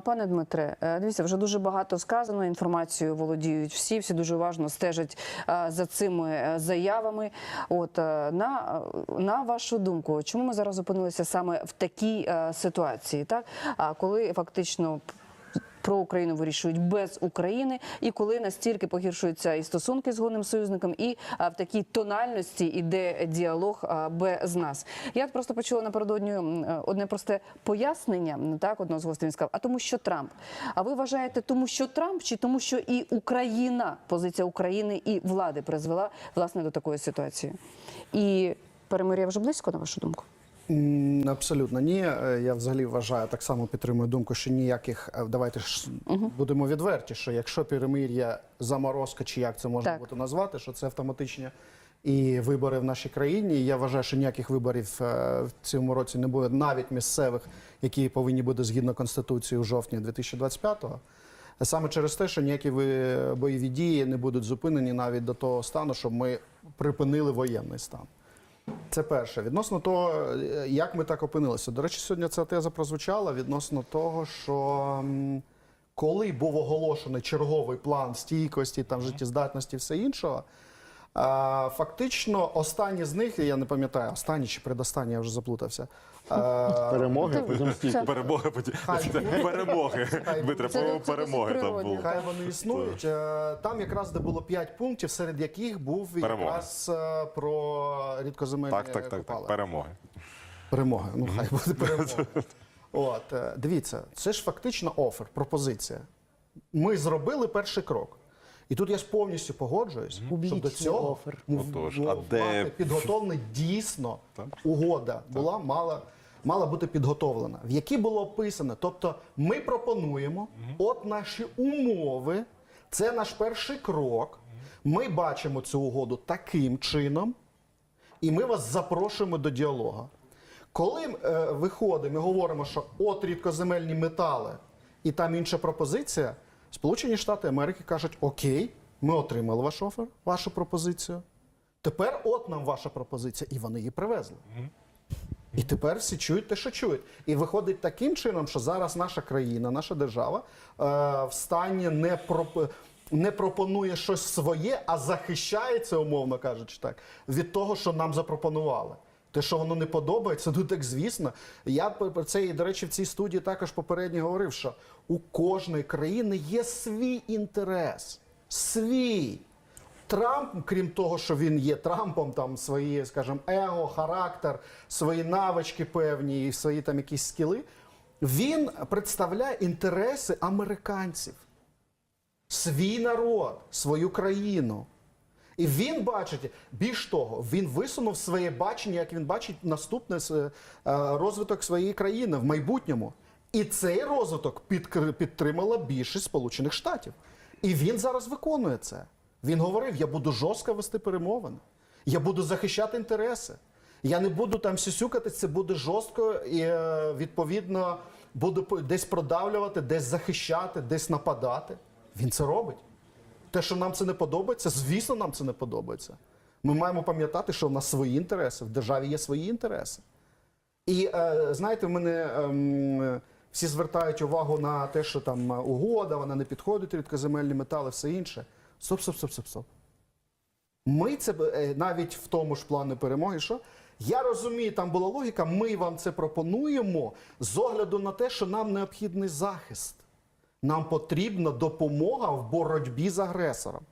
Пане Дмитре, е, дивіться, вже дуже багато сказано. Інформацію володіють всі, всі дуже уважно стежать е, за цими е, заявами. От на, на вашу думку, чому ми зараз опинилися саме в такій ситуації, так коли фактично. Про Україну вирішують без України, і коли настільки погіршуються і стосунки з головним союзником, і в такій тональності іде діалог без нас. Я просто почула напередодні е, одне просте пояснення. Так, одного з гостей він сказав, а тому, що Трамп. А ви вважаєте, тому що Трамп, чи тому, що і Україна, позиція України і влади призвела власне до такої ситуації? І перемир'я вже близько, на вашу думку? Абсолютно ні. Е, Я взагалі вважаю, так само підтримую думку, що ніяких е, давайте ж будемо відверті, що якщо перемир'я заморозка, чи як це можна Так. бути назвати, що це автоматичні і вибори в нашій країні. Я вважаю, що ніяких виборів е, в цьому році не буде, навіть місцевих, які повинні бути згідно конституції у жовтні 2025-го. Саме через те, що ніякі бойові дії не будуть зупинені навіть до того стану, щоб ми припинили воєнний стан. Це перше. Відносно того, е, як ми так опинилися. До речі, сьогодні ця теза прозвучала відносно того, що коли був оголошений черговий план стійкості, там, життєздатності і все іншого, фактично останні з них, я не пам'ятаю, останні чи предостанні, я вже заплутався. Перемоги, потім стільки. Перемоги потім. Перемоги. Це перемоги там було. Хай вони існують. Е, Там якраз де було 5 пунктів, серед яких був якраз е, про рідкоземельні Так, так, так, так. Перемоги. Перемога. Ну, хай буде перемога. От, е, дивіться, це ж фактично офер, пропозиція. Ми зробили перший крок. І тут я ж повністю погоджуюсь, що до цього Отож, а де- мати підготовлений дійсно угода була мала, мала бути підготовлена, в якій було описано. Тобто ми пропонуємо, от наші умови, це наш перший крок. Ми бачимо цю угоду таким чином, і ми вас запрошуємо до діалогу. Коли е, виходимо і говоримо, що от рідкоземельні метали і там інша пропозиція, Сполучені Штати Америки кажуть: Окей, ми отримали ваш офер, вашу пропозицію. Тепер от нам ваша пропозиція, і вони її привезли. І тепер всі чують те, що чують. І виходить таким чином, що зараз наша країна, наша держава е, в стані не проп... Не пропонує щось своє, а захищається, умовно кажучи, так, від того, що нам запропонували. Те, що воно не подобається, ну так звісно. Я про це і, до речі, в цій студії також попередньо говорив, що у кожної країни є свій інтерес. Свій. Трамп, крім того, що він є Трампом, там свої, скажімо, его, характер, свої навички певні і свої там якісь скіли, він представляє інтереси американців, свій народ, свою країну. І він бачить, більш того, він висунув своє бачення, як він бачить наступний е, розвиток своєї країни в майбутньому. І цей розвиток підтримала більшість Сполучених Штатів. І він зараз виконує це. Він говорив: я буду жорстко вести перемовини, я буду захищати інтереси. Я не буду там сюсюкатись, це буде жорстко і е, відповідно буду десь продавлювати, десь захищати, десь нападати. Він це робить. Те, що нам це не подобається, звісно, нам це не подобається. Ми маємо пам'ятати, що в нас свої інтереси, в державі є свої інтереси. І е, знаєте, мене ем, всі звертають увагу на те, що там е, угода, вона не підходить, рідкоземельні метали, все інше. Стоп, стоп, стоп, стоп, стоп. Ми це е, навіть в тому ж плані перемоги, що я розумію, там була логіка, ми вам це пропонуємо з огляду на те, що нам необхідний захист. Нам потрібна допомога в боротьбі з агресором.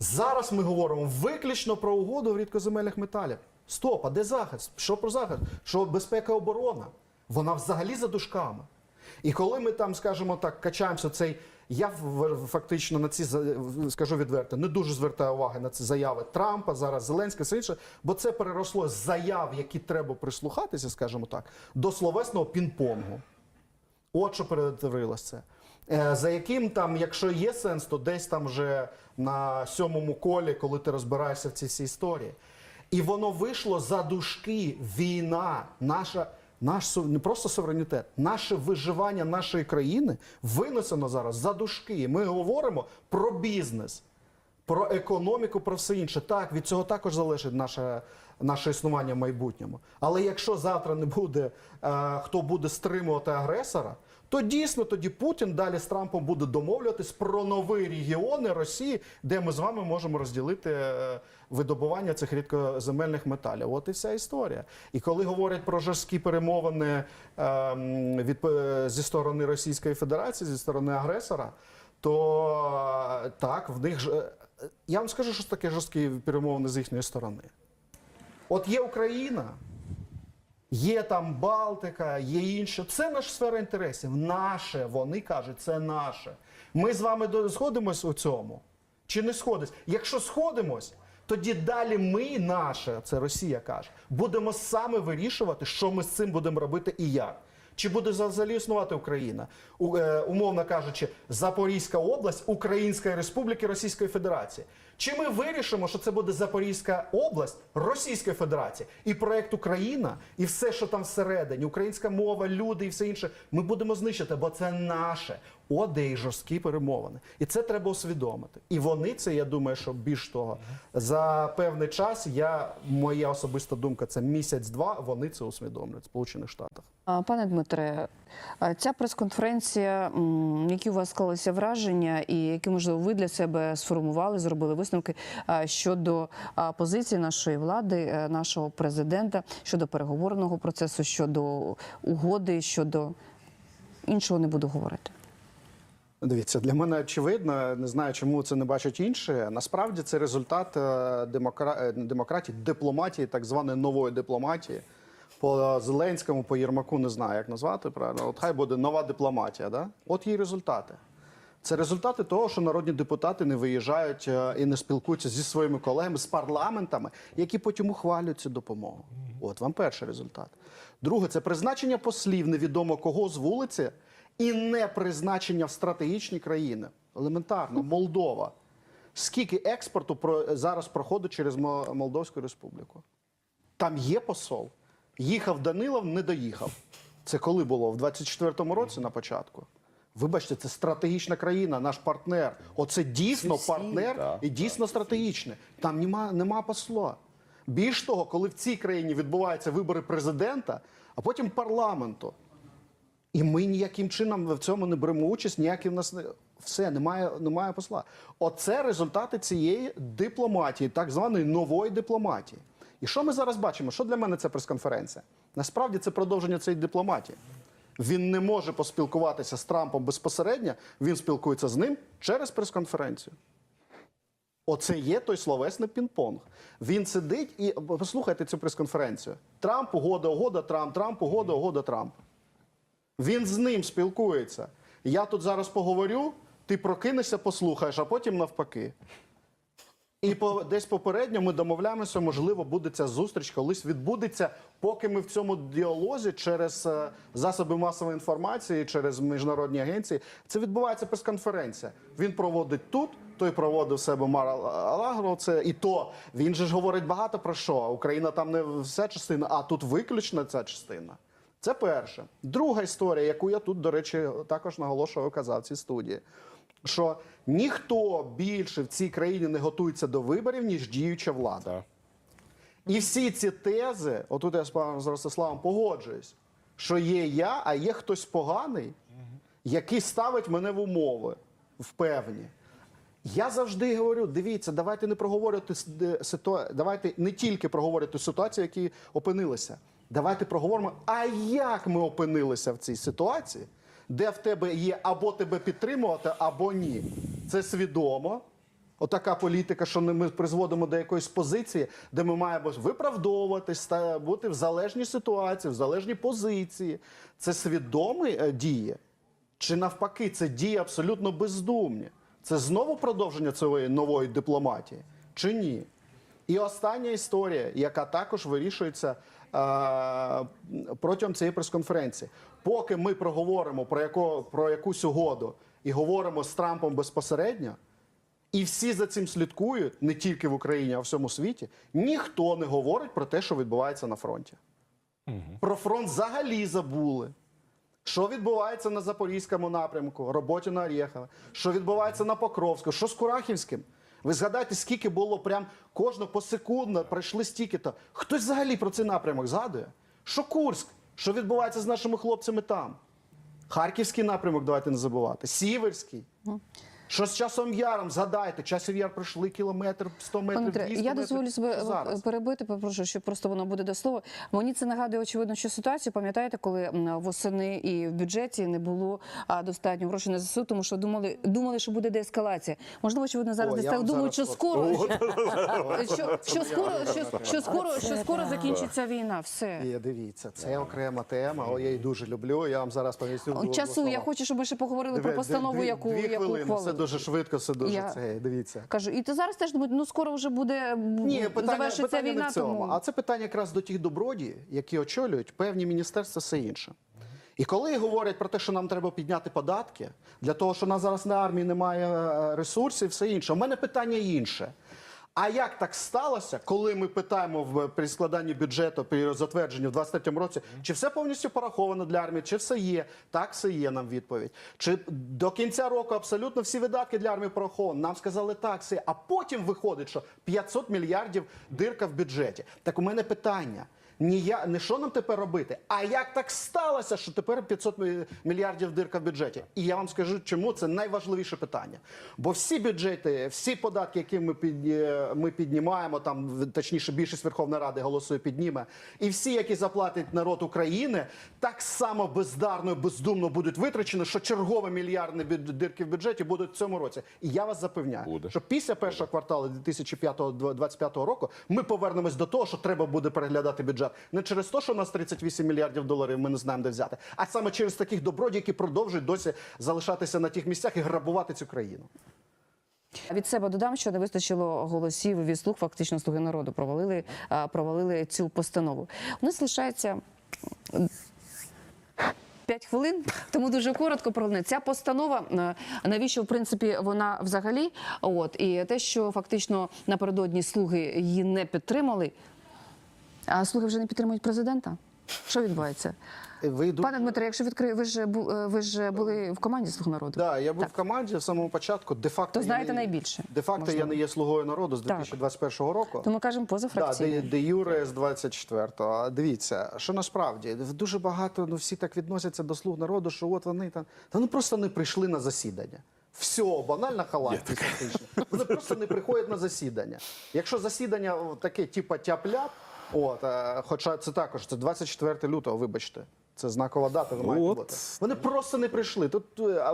Зараз ми говоримо виключно про угоду в рідкоземельних металів. Стоп, а де захист? Що про захист? Що безпека оборона? Вона взагалі за дужками. І коли ми там, скажімо так, качаємося цей. Я фактично на ці скажу відверто, не дуже звертаю уваги на ці заяви Трампа, зараз Зеленська, все інше, бо це переросло з заяв, які треба прислухатися, скажімо так, до словесного пінг-понгу. От що перетворилося це. Е, За яким там, якщо є сенс, то десь там вже на сьомому колі, коли ти розбираєшся в цій всій історії. І воно вийшло за дужки війна, наша, наш не просто суверенітет, наше виживання нашої країни винесено зараз за дужки. Ми говоримо про бізнес. Про економіку, про все інше. Так, від цього також залежить наше, наше існування в майбутньому. Але якщо завтра не буде, е, хто буде стримувати агресора, то дійсно тоді Путін далі з Трампом буде домовлюватись про нові регіони Росії, де ми з вами можемо розділити е, видобування цих рідкоземельних металів. От і вся історія. І коли говорять про жорсткі перемовини ем, від, е, зі сторони Російської Федерації, зі сторони агресора, то е, так, в них ж. е, Я вам скажу, що таке жорсткі перемовини з їхньої сторони. От є Україна, є там Балтика, є інше. Це наша сфера інтересів. Наше, вони кажуть, це наше. Ми з вами сходимось у цьому. Чи не сходимось? Якщо сходимось, тоді далі ми, наше, це Росія каже, будемо саме вирішувати, що ми з цим будемо робити і як. Чи буде взагалі існувати Україна? Е, умовно кажучи, Запорізька область Української Республіки Російської Федерації. Чи ми вирішимо, що це буде Запорізька область Російської Федерації і проект Україна, і все, що там всередині, українська мова, люди і все інше, ми будемо знищити, бо це наше. От де і жорсткі перемовини. І це треба усвідомити. І вони це, я думаю, що більш того, за певний час я моя особиста думка, це місяць-два. Вони це усвідомлюють в Сполучених Штатах. Пане Дмитре, ця прес-конференція, які у вас склалися враження, і які можливо ви для себе сформували, зробили висновки щодо позиції нашої влади, е, нашого президента щодо переговорного процесу, щодо угоди, щодо іншого не буду говорити. Дивіться, для мене очевидно, не знаю, чому це не бачать інші. Насправді це результат е, демокра... е, демократії, дипломатії, так званої нової дипломатії. По Зеленському, по Єрмаку не знаю, як назвати правильно. От хай буде нова дипломатія. Да? От її результати. Це результати того, що народні депутати не виїжджають е, і не спілкуються зі своїми колегами, з парламентами, які потім ухвалюють цю допомогу. От вам перший результат. Друге, це призначення послів невідомо кого з вулиці і не призначення в стратегічні країни. Елементарно, Молдова. Скільки експорту зараз проходить через Молдовську республіку? Там є посол. Їхав Данилов, не доїхав. Це коли було? В 24-му році на початку. Вибачте, це стратегічна країна, наш партнер. Оце дійсно партнер і дійсно стратегічне. Там нема, нема посла. Більш того, коли в цій країні відбуваються вибори президента, а потім парламенту. І ми ніяким чином в цьому не беремо участь, ніяким в нас не все, немає, немає посла. Оце результати цієї дипломатії, так званої нової дипломатії. І що ми зараз бачимо? Що для мене це прес-конференція? Насправді це продовження цієї дипломатії. Він не може поспілкуватися з Трампом безпосередньо, він спілкується з ним через прес-конференцію. Оце є той словесний пінг-понг. Він сидить і послухайте цю прес-конференцію. Трамп, угода, угода, Трамп, Трамп, угода, угода, Трамп. Він з ним спілкується. Я тут зараз поговорю, ти прокинешся, послухаєш, а потім навпаки. І по, десь попередньо ми домовляємося, можливо, буде ця зустріч колись відбудеться, поки ми в цьому діалозі через е, засоби масової інформації, через міжнародні агенції. Це відбувається прес-конференція. Він проводить тут, той проводив себе Мар Алагро. Це і то він же ж говорить багато про що. Україна там не вся частина, а тут виключно ця частина. Це перше. Друга історія, яку я тут, до речі, також наголошував, казав в цій студії. Що ніхто більше в цій країні не готується до виборів, ніж діюча влада. Так. І всі ці тези, отут я з паном з Ростиславом погоджуюсь, що є я, а є хтось поганий, який ставить мене в умови в певні. Я завжди говорю: дивіться, давайте не проговорювати давайте не тільки проговорювати ситуацію, які опинилися. Давайте проговоримо, а як ми опинилися в цій ситуації, де в тебе є або тебе підтримувати, або ні. Це свідомо. Отака політика, що ми призводимо до якоїсь позиції, де ми маємо виправдовуватись, бути в залежній ситуації, в залежній позиції. Це свідомі е, дії. Чи навпаки, це дії абсолютно бездумні? Це знову продовження цієї нової дипломатії? Чи ні? І остання історія, яка також вирішується протягом цієї прес-конференції. Поки ми проговоримо про, яко, про якусь угоду і говоримо з Трампом безпосередньо, і всі за цим слідкують не тільки в Україні, а в всьому світі. Ніхто не говорить про те, що відбувається на фронті. Про фронт взагалі забули. Що відбувається на Запорізькому напрямку, роботі на Орєхове, що відбувається на Покровську, що з Курахівським? Ви згадайте, скільки було прям кожного посекундно пройшли стільки-то. Хтось взагалі про цей напрямок згадує? Що Курськ? Що відбувається з нашими хлопцями там? Харківський напрямок, давайте не забувати. Сіверський. Що з часом яром? Згадайте, часів яр пройшли кілометр, 100 Пане метрів, Дмитре, 200 я метрів. дозволю себе зараз? перебити, попрошу, що просто воно буде до слова. Мені це нагадує очевидно, що ситуацію пам'ятаєте, коли восени і в бюджеті не було достатньо грошей на ЗСУ, тому що думали, думали, що буде деескалація. Можливо, очевидно, зараз десь так думають, що скоро що, що скоро, що, скоро, що скоро закінчиться війна. Все. Є, дивіться, це окрема тема. О, я її дуже люблю. Я вам зараз поясню. Часу я хочу, щоб ми ще поговорили про постанову, яку, яку хвилини. Дуже швидко, все дуже Я- це. Дивіться. Кажу, і ти зараз теж думаєш, ну скоро вже буде Ні, питання, завершиться питання війна. не в цьому. Тому А це питання якраз до тих добродій, які очолюють певні міністерства, все інше. І коли говорять про те, що нам треба підняти податки, для того, що у нас зараз на армії немає е, ресурсів, все інше. У мене питання інше. А як так сталося, коли ми питаємо в при складанні бюджету при затвердженні в 23-му році, чи все повністю пораховано для армії, чи все є? Так, все є нам відповідь. Чи до кінця року абсолютно всі видатки для армії пораховані? Нам сказали так, все. А потім виходить, що 500 мільярдів дирка в бюджеті. Так у мене питання. Ні, я, не що нам тепер робити, а як так сталося, що тепер 500 мільярдів дирка в бюджеті? І я вам скажу, чому це найважливіше питання. Бо всі бюджети, всі податки, які ми, під, е, ми піднімаємо, там точніше більшість Верховної Ради голосує, підніме, і всі, які заплатить народ України, так само бездарно, і бездумно будуть витрачені, що чергові мільярдні дирки в бюджеті будуть в цьому році. І я вас запевняю, Буде. що після першого кварталу 2025 року ми повернемось до того, що треба буде переглядати бюджет не через те, що у нас 38 мільярдів доларів, ми не знаємо, де взяти, а саме через таких добродій, які продовжують досі залишатися на тих місцях і грабувати цю країну. Від себе додам, що не вистачило голосів від слуг, фактично слуги народу провалили, провалили цю постанову. У нас лишається. м, П'ять хвилин, тому дуже коротко про головне. Ця постанова е, навіщо в принципі вона взагалі? От і те, що фактично напередодні слуги її не підтримали, а слуги вже не підтримують президента. Що відбувається? Ви дуже- Пане Дмитре, якщо відкрию, ви ж бу- е, ви ж були в команді слуг народу. Да, я був в команді з самого початку. Де факто То я знаєте не- найбільше, Де факто я не є слугою народу з Так. 2021 року. То ми кажемо Да, позафракційно. де, де Юре з 24-го. Дивіться, що насправді дуже багато ну всі так відносяться до слуг народу, що от вони там та ну просто не прийшли на засідання. Все, банальна халатність. Вони просто не приходять на засідання. Якщо засідання таке, типа тяп-ляп, от, е, хоча це також це 24 лютого, вибачте. Це знакова дата, ви маєте бути. Вони просто не прийшли. Тут е, а,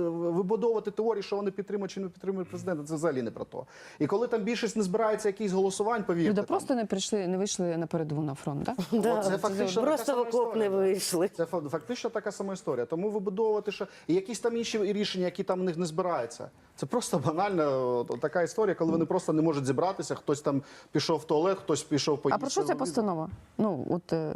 вибудовувати теорії, що вони підтримують чи не підтримують президента, це взагалі не про то. І коли там більшість не збирається якісь голосувань, повірте. Люди там, просто не прийшли, не вийшли на передову на фронт, так? Да, Оце фактично просто в окоп не вийшли. Це фа- фактично така сама історія. Тому вибудовувати ще і якісь там інші рішення, які там в них не збираються. Це просто банальна така історія, коли вони просто не можуть зібратися. Хтось там пішов в туалет, хтось пішов А про що ця постанова? Ну от е,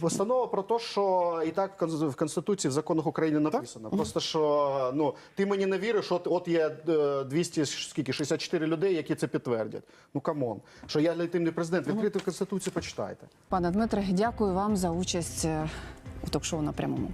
Постанова про те, що і так в Конституції, в законах України написано. Просто що ну ти мені не віриш, от от є е, 200, скільки 64 людей, які це підтвердять. Ну камон, що я легітимний президент. Відкрити в Конституцію, почитайте. пане Дмитре, дякую вам за участь е, у ток-шоу на прямому.